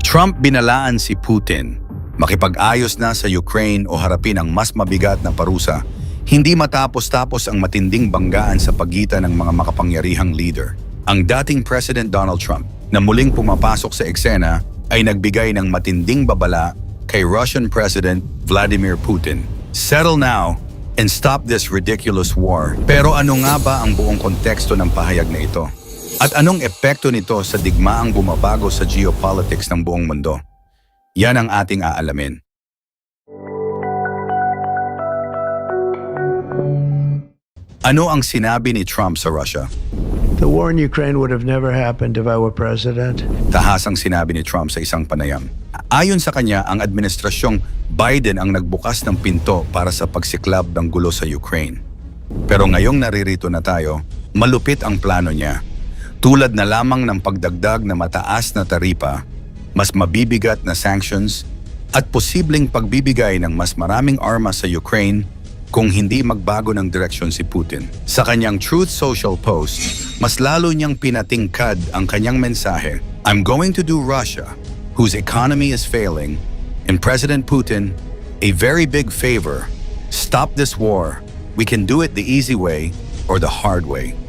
Trump binalaan si Putin makipag-ayos na sa Ukraine o harapin ang mas mabigat na parusa, hindi matapos-tapos ang matinding banggaan sa pagitan ng mga makapangyarihang leader. Ang dating President Donald Trump na muling pumapasok sa eksena ay nagbigay ng matinding babala kay Russian President Vladimir Putin. Settle now and stop this ridiculous war. Pero ano nga ba ang buong konteksto ng pahayag na ito? At anong epekto nito sa digmaang bumabago sa geopolitics ng buong mundo? Yan ang ating aalamin. Ano ang sinabi ni Trump sa Russia? The war in Ukraine would have never happened if I were president. Tahasang sinabi ni Trump sa isang panayam. Ayon sa kanya, ang administrasyong Biden ang nagbukas ng pinto para sa pagsiklab ng gulo sa Ukraine. Pero ngayong naririto na tayo, malupit ang plano niya. Tulad na lamang ng pagdagdag na mataas na taripa, mas mabibigat na sanctions, at posibleng pagbibigay ng mas maraming armas sa Ukraine kung hindi magbago ng direksyon si Putin. Sa kanyang Truth Social post, mas lalo niyang pinatingkad ang kanyang mensahe, I'm going to do Russia, whose economy is failing, and President Putin, a very big favor. Stop this war. We can do it the easy way or the hard way.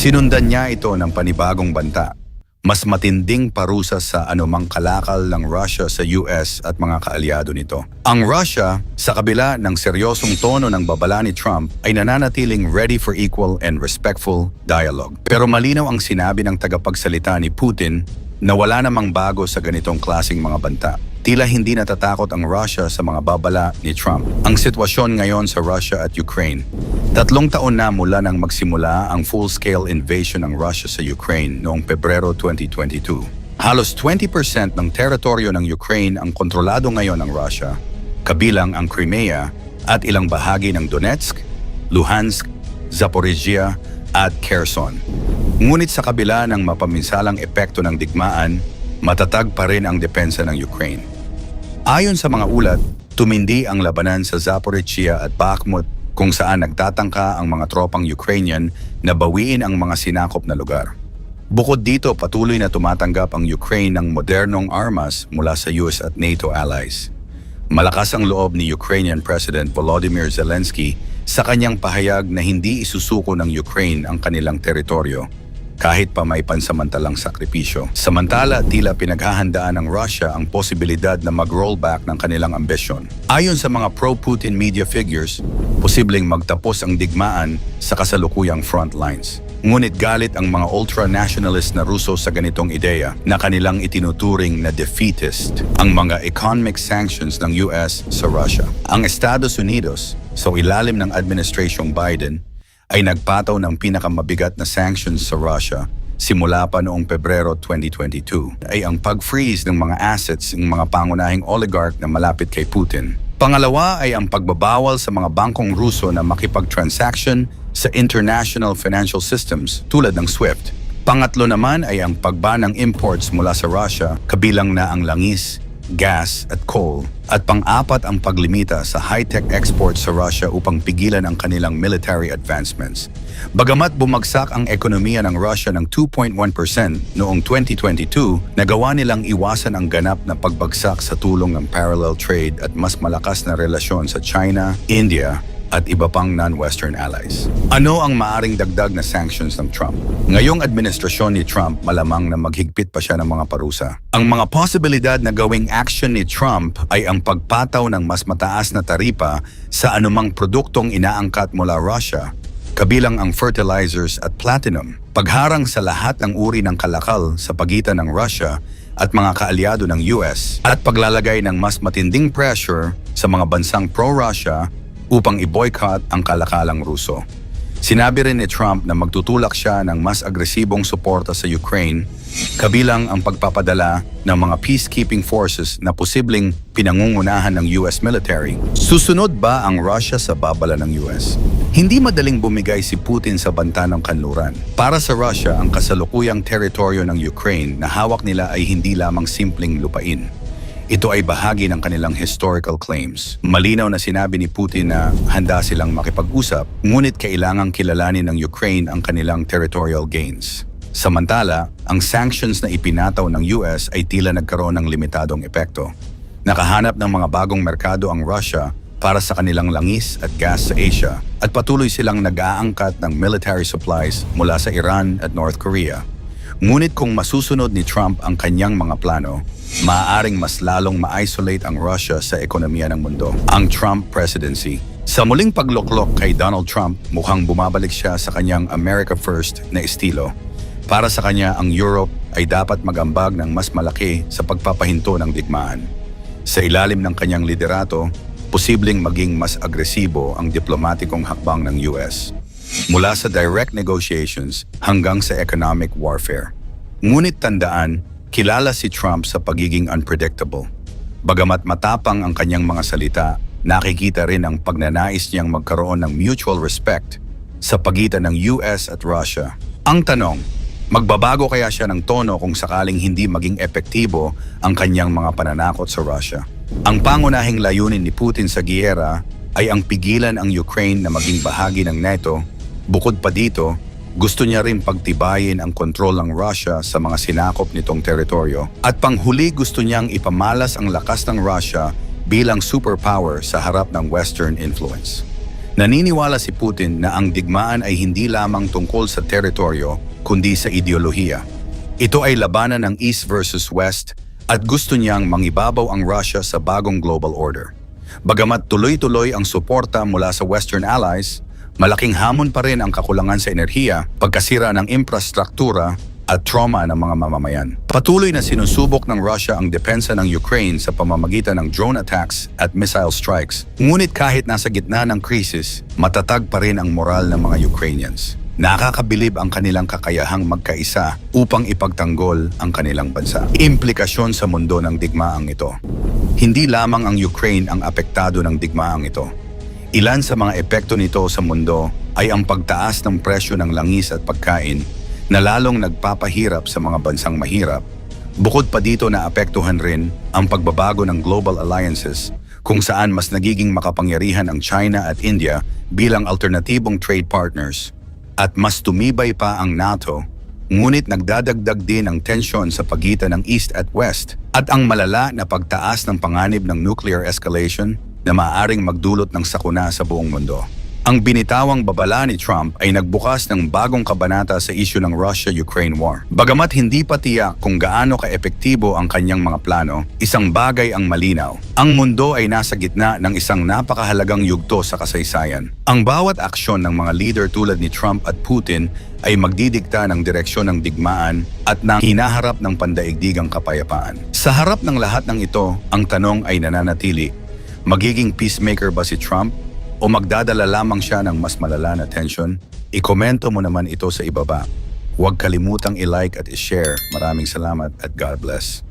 Sinundan niya ito ng panibagong banta. Mas matinding parusa sa anumang kalakal ng Russia sa US at mga kaalyado nito. Ang Russia, sa kabila ng seryosong tono ng babala ni Trump, ay nananatiling ready for equal and respectful dialogue. Pero malinaw ang sinabi ng tagapagsalita ni Putin na wala namang bago sa ganitong klasing mga banta. Tila hindi natatakot ang Russia sa mga babala ni Trump. Ang sitwasyon ngayon sa Russia at Ukraine. Tatlong taon na mula nang magsimula ang full-scale invasion ng Russia sa Ukraine noong Pebrero 2022. Halos 20% ng teritoryo ng Ukraine ang kontrolado ngayon ng Russia, kabilang ang Crimea at ilang bahagi ng Donetsk, Luhansk, Zaporizhia at Kherson. Ngunit sa kabila ng mapaminsalang epekto ng digmaan, matatag pa rin ang depensa ng Ukraine. Ayon sa mga ulat, tumindi ang labanan sa Zaporizhia at Bakhmut kung saan nagtatangka ang mga tropang Ukrainian na bawiin ang mga sinakop na lugar. Bukod dito, patuloy na tumatanggap ang Ukraine ng modernong armas mula sa US at NATO allies. Malakas ang loob ni Ukrainian President Volodymyr Zelensky sa kanyang pahayag na hindi isusuko ng Ukraine ang kanilang teritoryo kahit pa may pansamantalang sakripisyo. Samantala, tila pinaghahandaan ng Russia ang posibilidad na mag-rollback ng kanilang ambisyon. Ayon sa mga pro-Putin media figures, posibleng magtapos ang digmaan sa kasalukuyang front lines. Ngunit galit ang mga ultra-nationalist na Ruso sa ganitong ideya na kanilang itinuturing na defeatist ang mga economic sanctions ng US sa Russia. Ang Estados Unidos, sa ilalim ng Administrasyong Biden, ay nagpataw ng pinakamabigat na sanctions sa Russia simula pa noong Pebrero 2022 ay ang pag-freeze ng mga assets ng mga pangunahing oligarch na malapit kay Putin. Pangalawa ay ang pagbabawal sa mga bangkong Ruso na makipag-transaction sa international financial systems tulad ng SWIFT. Pangatlo naman ay ang pagba ng imports mula sa Russia kabilang na ang langis, gas at coal. At pang-apat ang paglimita sa high-tech exports sa Russia upang pigilan ang kanilang military advancements. Bagamat bumagsak ang ekonomiya ng Russia ng 2.1% noong 2022, nagawa nilang iwasan ang ganap na pagbagsak sa tulong ng parallel trade at mas malakas na relasyon sa China, India, at iba pang non-Western allies. Ano ang maaring dagdag na sanctions ng Trump? Ngayong administrasyon ni Trump, malamang na maghigpit pa siya ng mga parusa. Ang mga posibilidad na gawing action ni Trump ay ang pagpataw ng mas mataas na taripa sa anumang produktong inaangkat mula Russia, kabilang ang fertilizers at platinum, pagharang sa lahat ng uri ng kalakal sa pagitan ng Russia at mga kaalyado ng US, at paglalagay ng mas matinding pressure sa mga bansang pro-Russia upang i-boycott ang kalakalang Ruso. Sinabi rin ni Trump na magtutulak siya ng mas agresibong suporta sa Ukraine, kabilang ang pagpapadala ng mga peacekeeping forces na posibleng pinangungunahan ng US military. Susunod ba ang Russia sa babala ng US? Hindi madaling bumigay si Putin sa banta ng kanluran. Para sa Russia, ang kasalukuyang teritoryo ng Ukraine na hawak nila ay hindi lamang simpleng lupain. Ito ay bahagi ng kanilang historical claims. Malinaw na sinabi ni Putin na handa silang makipag-usap, ngunit kailangang kilalanin ng Ukraine ang kanilang territorial gains. Samantala, ang sanctions na ipinataw ng US ay tila nagkaroon ng limitadong epekto. Nakahanap ng mga bagong merkado ang Russia para sa kanilang langis at gas sa Asia at patuloy silang nag-aangkat ng military supplies mula sa Iran at North Korea. Ngunit kung masusunod ni Trump ang kanyang mga plano, maaaring mas lalong ma-isolate ang Russia sa ekonomiya ng mundo. Ang Trump presidency. Sa muling pagloklok kay Donald Trump, mukhang bumabalik siya sa kanyang America First na estilo. Para sa kanya, ang Europe ay dapat magambag ng mas malaki sa pagpapahinto ng digmaan. Sa ilalim ng kanyang liderato, posibleng maging mas agresibo ang diplomatikong hakbang ng US. Mula sa direct negotiations hanggang sa economic warfare. Ngunit tandaan, kilala si Trump sa pagiging unpredictable. Bagamat matapang ang kanyang mga salita, nakikita rin ang pagnanais niyang magkaroon ng mutual respect sa pagitan ng US at Russia. Ang tanong, magbabago kaya siya ng tono kung sakaling hindi maging epektibo ang kanyang mga pananakot sa Russia? Ang pangunahing layunin ni Putin sa giyera ay ang pigilan ang Ukraine na maging bahagi ng NATO. Bukod pa dito, gusto niya rin pagtibayin ang kontrol ng Russia sa mga sinakop nitong teritoryo. At panghuli gusto niyang ipamalas ang lakas ng Russia bilang superpower sa harap ng Western influence. Naniniwala si Putin na ang digmaan ay hindi lamang tungkol sa teritoryo kundi sa ideolohiya. Ito ay labanan ng East versus West at gusto niyang mangibabaw ang Russia sa bagong global order. Bagamat tuloy-tuloy ang suporta mula sa Western allies, malaking hamon pa rin ang kakulangan sa enerhiya, pagkasira ng infrastruktura at trauma ng mga mamamayan. Patuloy na sinusubok ng Russia ang depensa ng Ukraine sa pamamagitan ng drone attacks at missile strikes. Ngunit kahit nasa gitna ng krisis, matatag pa rin ang moral ng mga Ukrainians. Nakakabilib ang kanilang kakayahang magkaisa upang ipagtanggol ang kanilang bansa. Implikasyon sa mundo ng digmaang ito. Hindi lamang ang Ukraine ang apektado ng digmaang ito. Ilan sa mga epekto nito sa mundo ay ang pagtaas ng presyo ng langis at pagkain na lalong nagpapahirap sa mga bansang mahirap. Bukod pa dito na apektuhan rin ang pagbabago ng global alliances kung saan mas nagiging makapangyarihan ang China at India bilang alternatibong trade partners at mas tumibay pa ang NATO, ngunit nagdadagdag din ang tensyon sa pagitan ng East at West at ang malala na pagtaas ng panganib ng nuclear escalation na maaaring magdulot ng sakuna sa buong mundo. Ang binitawang babala ni Trump ay nagbukas ng bagong kabanata sa isyu ng Russia-Ukraine war. Bagamat hindi pa tiyak kung gaano kaepektibo ang kanyang mga plano, isang bagay ang malinaw. Ang mundo ay nasa gitna ng isang napakahalagang yugto sa kasaysayan. Ang bawat aksyon ng mga leader tulad ni Trump at Putin ay magdidikta ng direksyon ng digmaan at ng hinaharap ng pandaigdigang kapayapaan. Sa harap ng lahat ng ito, ang tanong ay nananatili, magiging peacemaker ba si Trump o magdadala lamang siya ng mas malala na tension? Ikomento mo naman ito sa ibaba. Huwag kalimutang i-like at i-share. Maraming salamat at God bless.